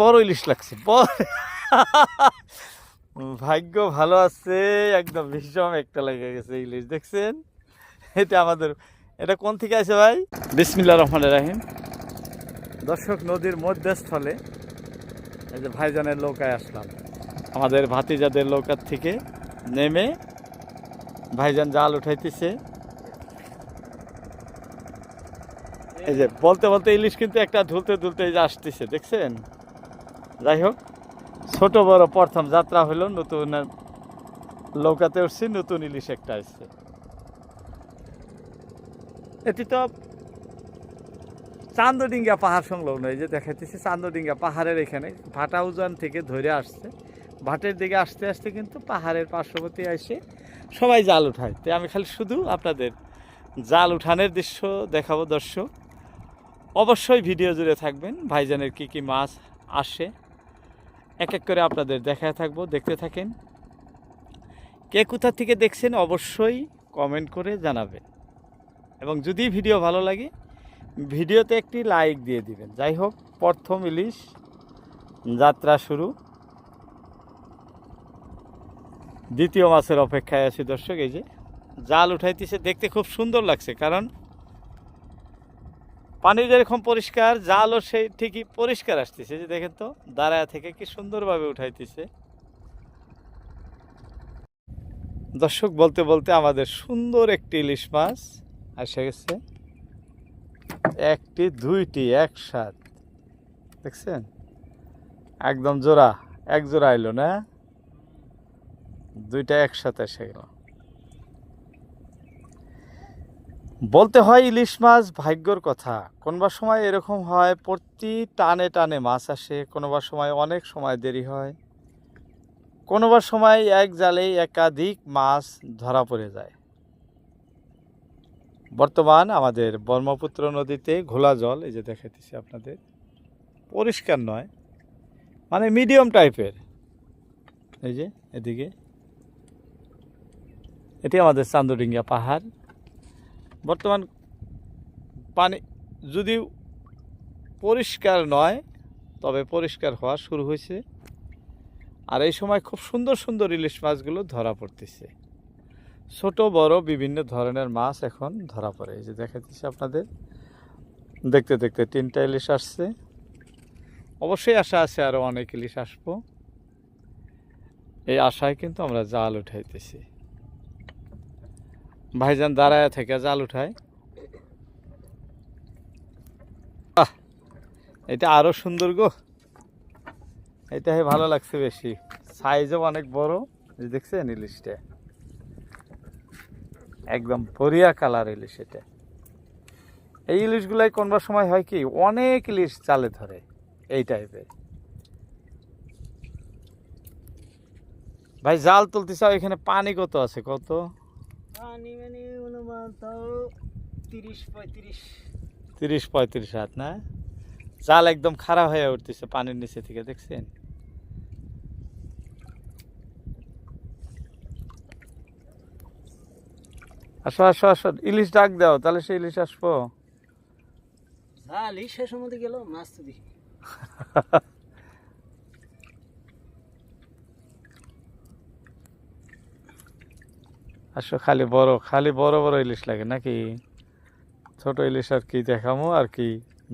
বড় ইলিশ লাগছে ভাগ্য ভালো আছে একদম ভীষণ একটা লেগে গেছে ইলিশ দেখছেন? এটা আমাদের এটা কোন থেকে আছে ভাই? বিসমিল্লা রহমান রাহিম। দর্শক নদীর মধ্যস্থলে এই যে ভাইজানের নৌকায় আসলাম। আমাদের ভাতিজাদের নৌকার থেকে নেমে ভাইজান জাল উঠাইতেছে। এই যে বলতে বলতে ইলিশ কিন্তু একটা ধুলতে ধুলতে এই যে আসতেছে দেখছেন? যাই হোক ছোট বড় প্রথম যাত্রা হলো নতুন নৌকাতে উঠছি, নতুন ইলিশ একটা আসছে। এটি তো চান্দডিঙ্গা পাহাড় সংলগ্ন, এই যে দেখাইতেছি চান্দডিঙ্গা পাহাড়ের এখানে। ভাটা উজান থেকে ধরে আসছে। ভাটের দিকে আসতে আসতে কিন্তু পাহাড়ের পার্শ্ববর্তী এসে সবাই জাল উঠায়। তো আমি খালি শুধু আপনাদের জাল উঠানের দৃশ্য দেখাবো, দর্শক। অবশ্যই ভিডিও জুড়ে থাকবেন। ভাইজানের কি কি মাছ আসে এক এক করে আপনাদের দেখায় থাকব, দেখতে থাকেন। কে কোথা থেকে দেখছেন অবশ্যই কমেন্ট করে জানাবেন। এবং যদি ভিডিও ভালো লাগে, ভিডিওতে একটি লাইক দিয়ে দিবেন। যাই হোক, প্রথম ইলিশ যাত্রা শুরু। দ্বিতীয় মাছের অপেক্ষায় আছি দর্শক, এই যে জাল উঠাইতেছে, দেখতে খুব সুন্দর লাগছে, কারণ পানি যেরকম পরিষ্কার, জালও সেই ঠিকই পরিষ্কার আসতেছে। যে দেখেন তো, দাঁড়ায় থেকে কি সুন্দরভাবে উঠাইতেছে। দর্শক, বলতে বলতে আমাদের সুন্দর একটি ইলিশ মাছ এসে গেছে। একটি, দুইটি, একসাথ। দেখছেন? একদম জোড়া, এক জোড়া এলো না? দুইটা একসাথে এসে গেল। বলতে হয় ইলিশ মাছ ভাগ্যর কথা। কোনোবার সময় এরকম হয় প্রতি টানে টানে মাছ আসে কোনোবার সময় অনেক সময় দেরি হয় কোনোবার সময় এক জালেই একাধিক মাছ ধরা পড়ে যায়। বর্তমান আমাদের ব্রহ্মপুত্র নদীতে ঘোলা জল, এই যে দেখাইতেছি আপনাদের, পরিষ্কার নয় মানে মিডিয়াম টাইপের এই যে, এদিকে। এটি আমাদের চান্দডিঙ্গা পাহাড়। বর্তমান পানি যদি পরিষ্কার নয়, তবে পরিষ্কার হওয়া শুরু হয়েছে। আর এই সময় খুব সুন্দর সুন্দর ইলিশ মাছগুলো ধরা পড়তেছে। ছোট, বড়, বিভিন্ন ধরনের মাছ এখন ধরা পড়ে। এই যে দেখাচ্ছি আপনাদের। দেখতে দেখতে তিনটা ইলিশ আসছে। অবশ্যই আশা আছে আরও অনেক ইলিশ আসব। এই আশায় কিন্তু আমরা জাল উঠাইতেছি। ভাইজান দাঁড়ায় থেকে জাল উঠায়। এটা আরও সুন্দর গো। এটা ভালো লাগছে বেশি। সাইজও অনেক বড় দেখছেন ইলিশটা? একদম পরিয়া কালার ইলিশ এটা। এই ইলিশগুলাই কোনবার সময় হয় কি, অনেক ইলিশ চালে ধরে এই টাইপের ভাই, জাল তুলতে চাও, এখানে পানি কত আছে, কত? অনুমান তাও তিরিশ পঁয়ত্রিশ তিরিশ পঁয়ত্রিশ হাত না? জাল একদম খারাপ হয়ে উঠতেছে পানির নিচে থেকে দেখছেন? আসো আসো আসো ইলিশ ডাক দাও তাহলে সে ইলিশ আসব। জালি শেষ মধ্যে গেল মাছ তো দেখি। আসো খালি বড় খালি বড় বড় ইলিশ লাগে নাকি? ছোট ইলিশ আর কি দেখামো আর কি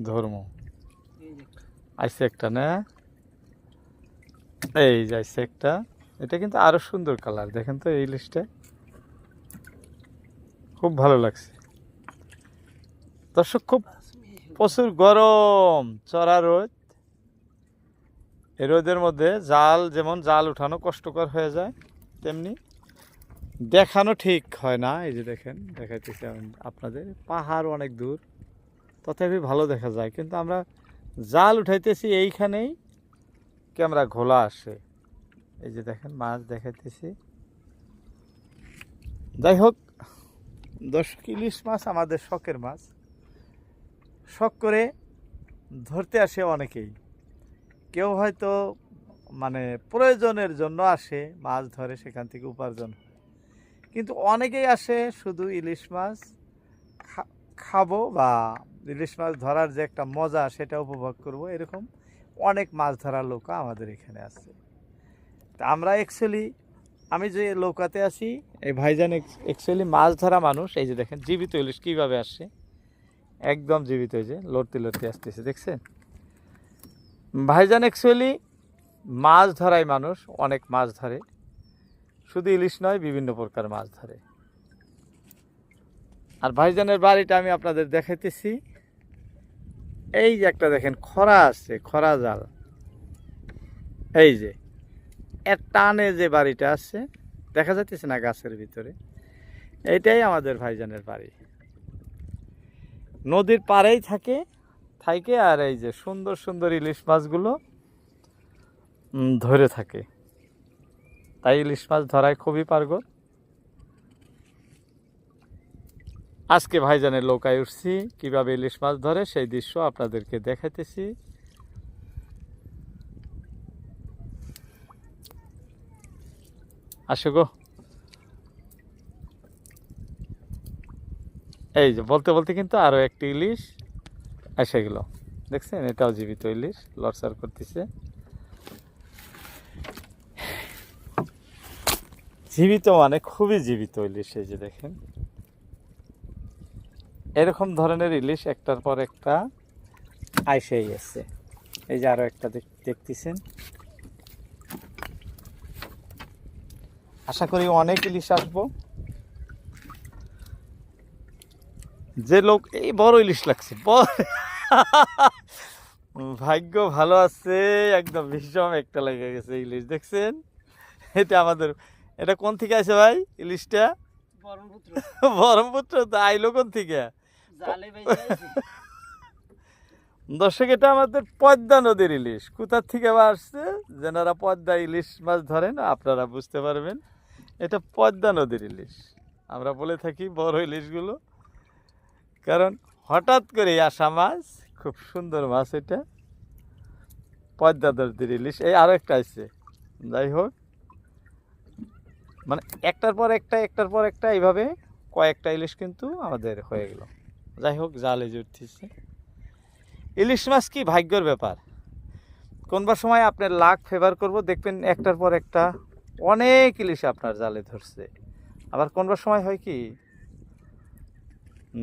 ধরমো? আইসে একটা না? এই যে আইসে একটা। এটা কিন্তু আরও সুন্দর কালার, দেখেন তো এই ইলিশটা। খুব ভালো লাগছে। দর্শক, খুব প্রচুর গরম, চড়া রোদ। এই রোদের মধ্যে জাল, যেমন জাল উঠানো কষ্টকর হয়ে যায়, তেমনি দেখানো ঠিক হয় না, এই যে দেখেন, দেখাইতেছি আপনাদের। পাহাড় অনেক দূর, তথাপি ভালো দেখা যায়, কিন্তু আমরা জাল উঠাইতেছি এইখানেই, ক্যামেরা ঘোলা আসে। এই যে দেখেন, মাছ দেখাইতেছি। যাই হোক, দর্শক, ইলিশ মাছ আমাদের শখের মাছ। শখ করে ধরতে আসে অনেকেই। কেউ হয়তো মানে প্রয়োজনের জন্য আসে, মাছ ধরে সেখান থেকে উপার্জন কিন্তু অনেকেই আসে শুধু ইলিশ মাছ খাব বা ইলিশ মাছ ধরার যে একটা মজা সেটা উপভোগ করব, এরকম অনেক মাছ ধরার নৌকা আমাদের এখানে আছে। তা আমরা অ্যাকচুয়ালি আমি যে নৌকাতে আছি, এই ভাইজান অ্যাকচুয়ালি মাছ ধরা মানুষ, এই যে দেখেন জীবিত ইলিশ কীভাবে আসছে, একদম জীবিত যে, লড়তে লড়তে আসতেছে, দেখছেন? ভাইজান অ্যাকচুয়ালি মাছ ধরাই মানুষ, অনেক মাছ ধরে। শুধু ইলিশ নয়, বিভিন্ন প্রকার মাছ ধরে। আর ভাইজানের বাড়িটা আমি আপনাদের দেখাইতেছি। এই যে একটা দেখেন, খরা আছে, খরা জাল। এই যে, এর টানে যে বাড়িটা আছে, দেখা যাইতেছে না গাছের ভিতরে। এইটাই আমাদের ভাইজানের বাড়ি। নদীর পাড়েই থাকে থাকে, আর এই যে সুন্দর সুন্দর ইলিশ মাছগুলো ধরে থাকে। তাই ইলিশ মাছ ধরায় খুবই পারগত আজকে ভাইজানের নৌকায় উঠছি, কীভাবে ইলিশ মাছ ধরে সেই দৃশ্য আপনাদেরকে দেখাইতেছি। আসো গো। এই যে বলতে বলতে কিন্তু আরও একটি ইলিশ এসে গেল। দেখছেন? এটাও জীবিত ইলিশ লড়সার করতেছে। জীবিত মানে খুবই জীবিত ইলিশ এই যে দেখেন। এরকম ধরনের ইলিশ একটার পর একটা আইসেই আছে এই যে আরও একটা দেখ- দেখতেছেন। আশা করি অনেক ইলিশ আসব। যে লোক, এই বড় ইলিশ লাগছে ভাগ্য ভালো আছে, একদম ভীষণ একটা লেগে গেছে ইলিশ, দেখছেন? এটা আমাদের এটা কোন থেকে আছে ভাই? ইলিশটা? ব্রহ্মপুত্র তো আইলো কোন থেকে? দর্শক এটা আমাদের পদ্মা নদীর ইলিশ। কোথার থেকে আবার আসছে? যেনারা পদ্মা ইলিশ মাছ ধরেন আপনারা বুঝতে পারবেন। এটা পদ্মা নদীর ইলিশ। আমরা বলে থাকি বড় ইলিশগুলো। কারণ হঠাৎ করে আসা মাছ খুব সুন্দর মাছ এটা। পদ্মা নদীর ইলিশ। এই আরও একটা আছে। যাই হোক মানে একটার পর একটা, একটার পর একটা এইভাবে কয়েকটা ইলিশ কিন্তু আমাদের হয়ে গেল। যাই হোক, জালে যে উঠতেছে। ইলিশ মাছ কি ভাগ্যর ব্যাপার? কোনবার সময় আপনার লাখ ফেভার করব, দেখবেন একটার পর একটা অনেক ইলিশ আপনার জালে ধরছে। আবার কোনবার সময় হয় কি,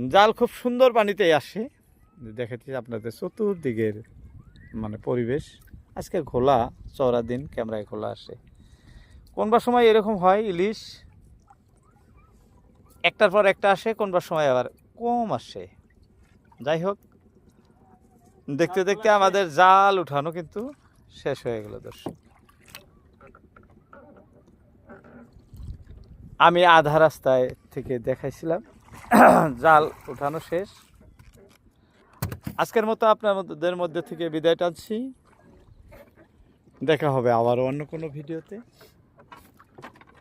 জাল খুব সুন্দর পানিতেই আসে। দেখাচ্ছি আপনাদের চতুর্দিকের মানে পরিবেশ। আজকে ঘোলা, চওড়া দিন, ক্যামেরায় ঘোলা আসে। কোনবার সময় এরকম হয় ইলিশ? একটার পর একটা আসে কোনবার সময় আবার কম আসে। যাই হোক দেখতে দেখতে আমাদের জাল উঠানো কিন্তু শেষ হয়ে গেল দর্শক। আমি আধা রাস্তায় থেকে দেখাইছিলাম। জাল উঠানো শেষ। আজকের মতো আপনাদের মধ্যে থেকে বিদায় টানছি। দেখা হবে আবারও অন্য কোনো ভিডিওতে।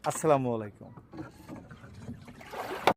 আসসালামু আলাইকুম।